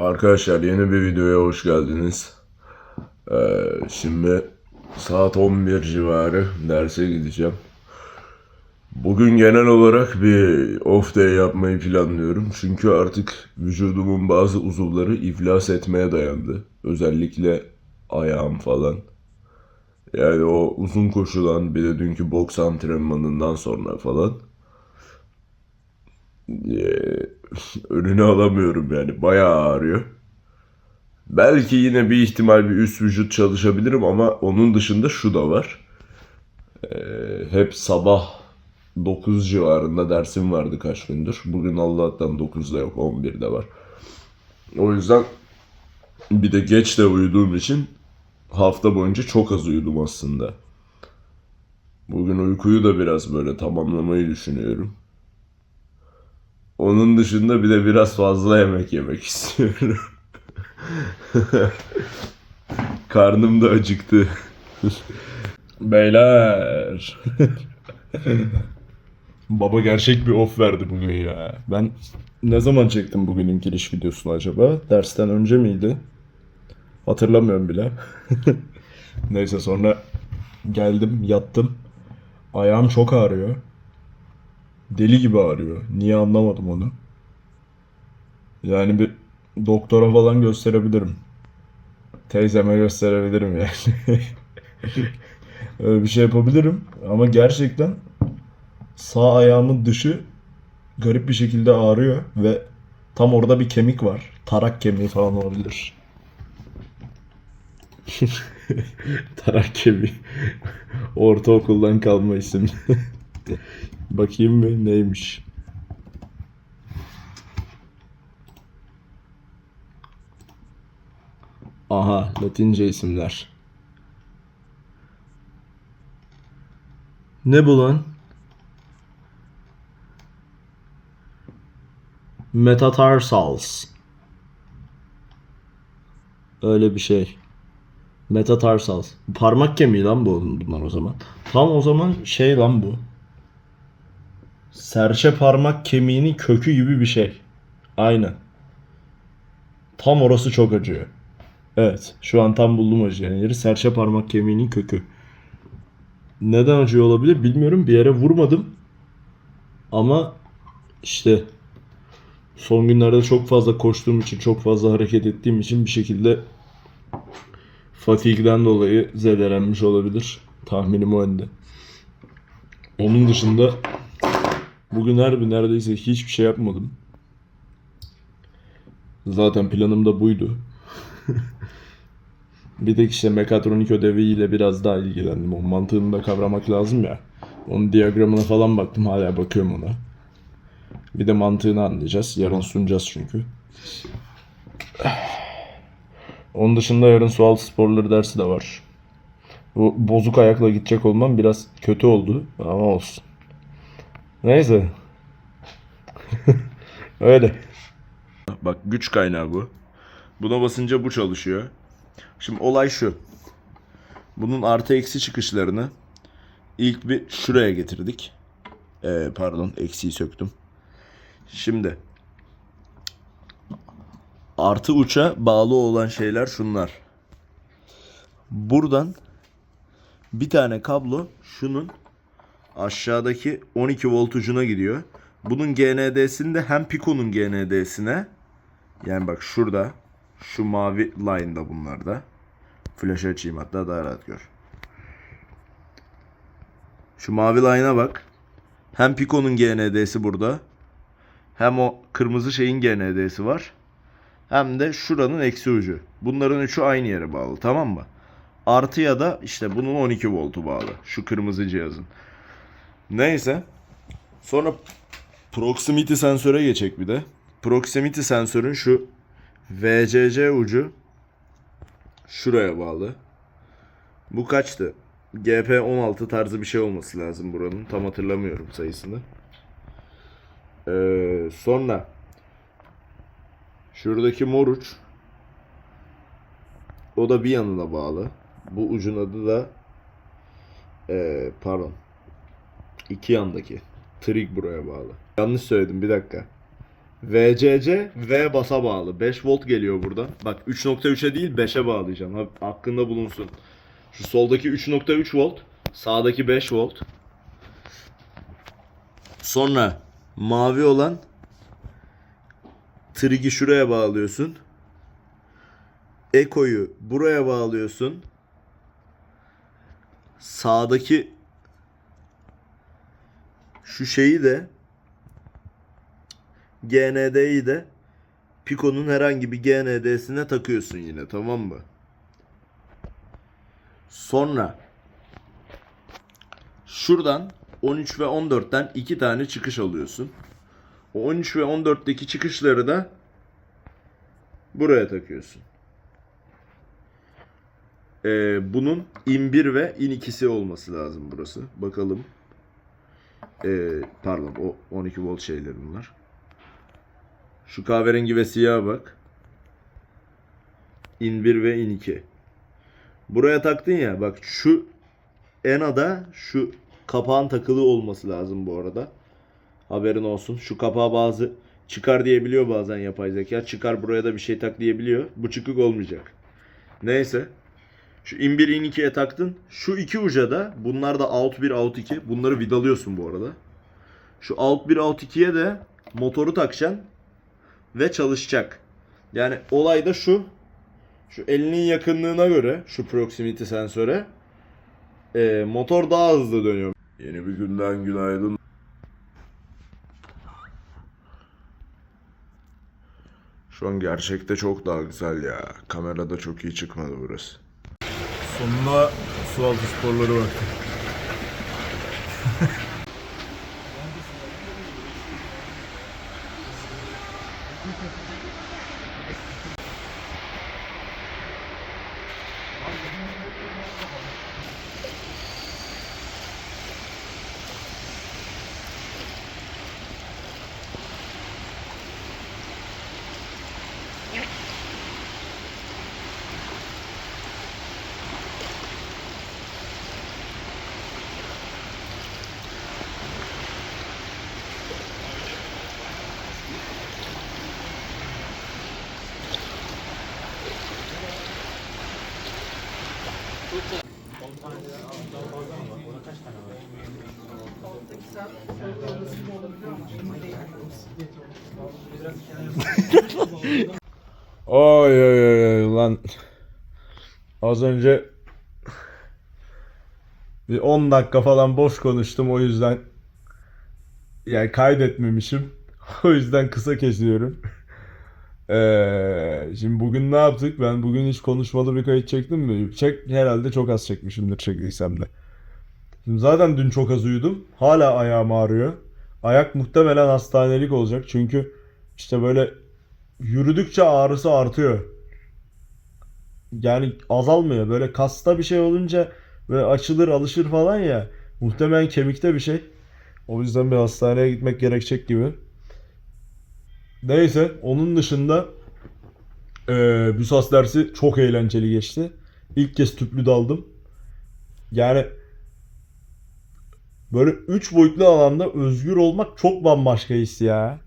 Arkadaşlar yeni bir videoya hoş geldiniz. Ee, şimdi saat 11 civarı derse gideceğim. Bugün genel olarak bir off day yapmayı planlıyorum. Çünkü artık vücudumun bazı uzuvları iflas etmeye dayandı. Özellikle ayağım falan. Yani o uzun koşulan bir de dünkü boks antrenmanından sonra falan. Ee, önünü alamıyorum yani. Bayağı ağrıyor. Belki yine bir ihtimal bir üst vücut çalışabilirim ama onun dışında şu da var. Ee, hep sabah 9 civarında dersim vardı kaç gündür. Bugün Allah'tan 9'da yok 11'de var. O yüzden bir de geç de uyuduğum için hafta boyunca çok az uyudum aslında. Bugün uykuyu da biraz böyle tamamlamayı düşünüyorum. Onun dışında bir de biraz fazla yemek yemek istiyorum. Karnım da acıktı. Beyler. Baba gerçek bir off verdi bugün ya. Ben ne zaman çektim bugünün giriş videosunu acaba? Dersten önce miydi? Hatırlamıyorum bile. Neyse sonra geldim yattım. Ayağım çok ağrıyor. Deli gibi ağrıyor. Niye anlamadım onu. Yani bir doktora falan gösterebilirim. Teyzeme gösterebilirim yani. Öyle bir şey yapabilirim. Ama gerçekten sağ ayağımın dışı garip bir şekilde ağrıyor ve tam orada bir kemik var. Tarak kemiği falan olabilir. Tarak kemiği. Ortaokuldan kalma isim. Bakayım mı neymiş? Aha Latince isimler. Ne bu lan? Metatarsals. Öyle bir şey. Metatarsals. Parmak kemiği lan bu bunlar o zaman. Tam o zaman şey lan bu. Serçe parmak kemiğinin kökü gibi bir şey. Aynen. Tam orası çok acıyor. Evet. Şu an tam buldum acıyan yeri. Serçe parmak kemiğinin kökü. Neden acıyor olabilir bilmiyorum. Bir yere vurmadım. Ama işte son günlerde çok fazla koştuğum için, çok fazla hareket ettiğim için bir şekilde fatigden dolayı zedelenmiş olabilir. Tahminim o yönde. Onun dışında bugün her bir neredeyse hiçbir şey yapmadım. Zaten planım da buydu. bir tek işte mekatronik ödeviyle biraz daha ilgilendim. O mantığını da kavramak lazım ya. Onun diyagramına falan baktım. Hala bakıyorum ona. Bir de mantığını anlayacağız. Yarın sunacağız çünkü. Onun dışında yarın sualtı sporları dersi de var. Bu bozuk ayakla gidecek olmam biraz kötü oldu ama olsun. Neyse. Öyle. Bak güç kaynağı bu. Buna basınca bu çalışıyor. Şimdi olay şu. Bunun artı eksi çıkışlarını ilk bir şuraya getirdik. Ee, pardon eksiği söktüm. Şimdi artı uça bağlı olan şeyler şunlar. Buradan bir tane kablo şunun aşağıdaki 12 volt ucuna gidiyor. Bunun GND'sinde hem Pico'nun GND'sine yani bak şurada şu mavi line'da bunlarda. Flash açayım hatta daha rahat gör. Şu mavi line'a bak. Hem Pico'nun GND'si burada. Hem o kırmızı şeyin GND'si var. Hem de şuranın eksi ucu. Bunların üçü aynı yere bağlı tamam mı? Artı ya da işte bunun 12 voltu bağlı. Şu kırmızı cihazın. Neyse. Sonra proximity sensöre geçecek bir de. Proximity sensörün şu VCC ucu şuraya bağlı. Bu kaçtı? GP16 tarzı bir şey olması lazım buranın. Tam hatırlamıyorum sayısını. Ee, sonra şuradaki mor uç o da bir yanına bağlı. Bu ucun adı da ee, pardon iki yandaki trig buraya bağlı. Yanlış söyledim bir dakika. VCC V basa bağlı. 5 volt geliyor buradan. Bak 3.3'e değil 5'e bağlayacağım. Ha- Hakkında bulunsun. Şu soldaki 3.3 volt. Sağdaki 5 volt. Sonra mavi olan trigi şuraya bağlıyorsun. Eko'yu buraya bağlıyorsun. Sağdaki şu şeyi de GND'yi de Pico'nun herhangi bir GND'sine takıyorsun yine tamam mı? Sonra şuradan 13 ve 14'ten iki tane çıkış alıyorsun. O 13 ve 14'teki çıkışları da buraya takıyorsun. Ee, bunun in 1 ve in 2'si olması lazım burası. Bakalım. Ee, pardon o 12 volt şeyler bunlar. Şu kahverengi ve siyah bak. In 1 ve in 2. Buraya taktın ya bak şu ENA'da şu kapağın takılı olması lazım bu arada. Haberin olsun. Şu kapağı bazı çıkar diyebiliyor bazen yapay zeka. Çıkar buraya da bir şey tak diyebiliyor. Bu çıkık olmayacak. Neyse. Şu in 1 in 2'ye taktın. Şu iki uca da bunlar da out 1 out 2. Bunları vidalıyorsun bu arada. Şu out 1 out 2'ye de motoru takacaksın ve çalışacak. Yani olay da şu. Şu elinin yakınlığına göre şu proximity sensöre e, motor daha hızlı dönüyor. Yeni bir günden günaydın. Şu an gerçekte çok daha güzel ya. Kamerada çok iyi çıkmadı burası. Sonunda sualtı sporları vakti. Oy oy oy oy lan. Az önce bir 10 dakika falan boş konuştum o yüzden yani kaydetmemişim. O yüzden kısa kesiyorum. Ee, şimdi bugün ne yaptık? Ben bugün hiç konuşmalı bir kayıt çektim mi? Çek herhalde çok az çekmişimdir çektiysem de. Zaten dün çok az uyudum. Hala ayağım ağrıyor. Ayak muhtemelen hastanelik olacak. Çünkü işte böyle yürüdükçe ağrısı artıyor. Yani azalmıyor. Böyle kasta bir şey olunca böyle açılır alışır falan ya. Muhtemelen kemikte bir şey. O yüzden bir hastaneye gitmek gerekecek gibi. Neyse onun dışında eee Büsas dersi çok eğlenceli geçti. İlk kez tüplü daldım. Yani böyle 3 boyutlu alanda özgür olmak çok bambaşka his ya.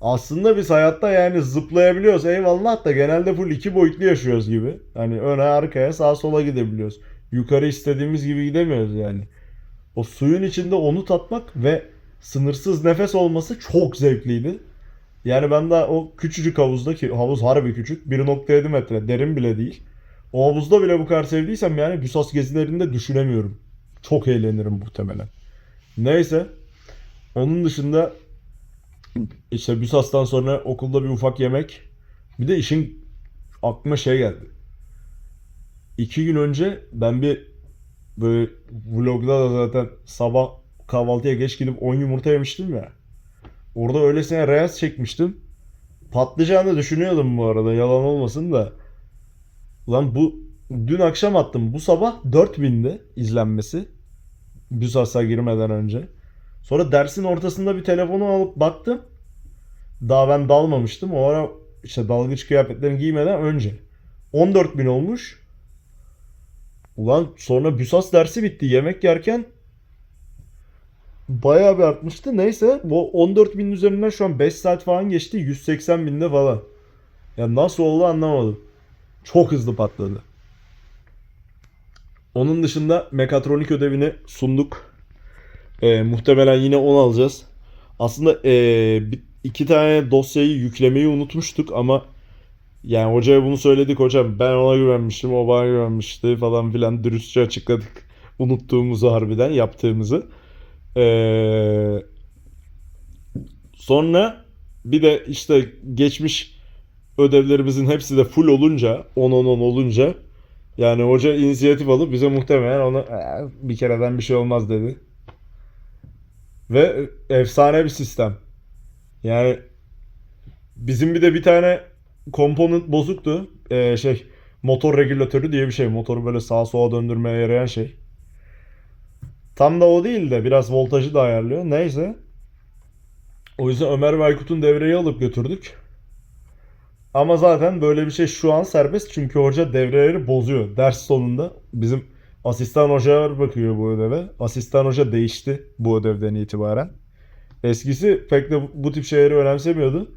Aslında biz hayatta yani zıplayabiliyoruz eyvallah da genelde full iki boyutlu yaşıyoruz gibi. Hani öne arkaya sağa sola gidebiliyoruz. Yukarı istediğimiz gibi gidemiyoruz yani. O suyun içinde onu tatmak ve sınırsız nefes olması çok zevkliydi. Yani ben daha o küçücük havuzda ki havuz harbi küçük 1.7 metre derin bile değil. O havuzda bile bu kadar sevdiysem yani Büsas gezilerinde düşünemiyorum. Çok eğlenirim muhtemelen. Neyse. Onun dışında işte Büsas'tan sonra okulda bir ufak yemek. Bir de işin aklıma şey geldi. İki gün önce ben bir böyle vlogda da zaten sabah kahvaltıya geç gidip 10 yumurta yemiştim ya. Orada öylesine reels çekmiştim. Patlayacağını düşünüyordum bu arada yalan olmasın da. Lan bu dün akşam attım. Bu sabah 4000'di izlenmesi. Büsas'a girmeden önce. Sonra dersin ortasında bir telefonu alıp baktım. Daha ben dalmamıştım. O ara işte dalgıç kıyafetlerimi giymeden önce. 14 bin olmuş. Ulan sonra Büsas dersi bitti. Yemek yerken bayağı bir artmıştı. Neyse bu 14 binin üzerinden şu an 5 saat falan geçti. 180 binde falan. Ya nasıl oldu anlamadım. Çok hızlı patladı. Onun dışında mekatronik ödevini sunduk. Ee, muhtemelen yine 10 alacağız. Aslında bir- iki tane dosyayı yüklemeyi unutmuştuk ama yani hocaya bunu söyledik hocam ben ona güvenmiştim o bana güvenmişti falan filan dürüstçe açıkladık unuttuğumuzu harbiden yaptığımızı. Ee, sonra bir de işte geçmiş ödevlerimizin hepsi de full olunca 10-10-10 olunca yani hoca inisiyatif alıp bize muhtemelen onu "Ee, bir kereden bir şey olmaz dedi. Ve efsane bir sistem. Yani bizim bir de bir tane komponent bozuktu. Ee, şey motor regülatörü diye bir şey. Motoru böyle sağa sola döndürmeye yarayan şey. Tam da o değil de biraz voltajı da ayarlıyor. Neyse. O yüzden Ömer ve Aykut'un devreyi alıp götürdük. Ama zaten böyle bir şey şu an serbest çünkü hoca devreleri bozuyor. Ders sonunda bizim asistan hocalar bakıyor bu ödeve. Asistan hoca değişti bu ödevden itibaren. Eskisi pek de bu tip şeyleri önemsemiyordu.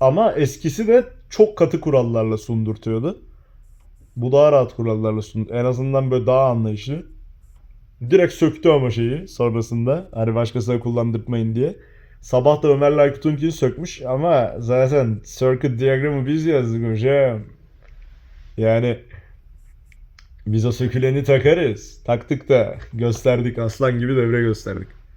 Ama eskisi de çok katı kurallarla sundurtuyordu. Bu daha rahat kurallarla sun. En azından böyle daha anlayışlı. Direkt söktü ama şeyi sonrasında. Hani başkasına kullandırtmayın diye. Sabah da Ömer Aykut'unkini sökmüş ama zaten circuit diyagramı biz yazdık hocam. Yani biz o söküleni takarız. Taktık da gösterdik aslan gibi devre gösterdik.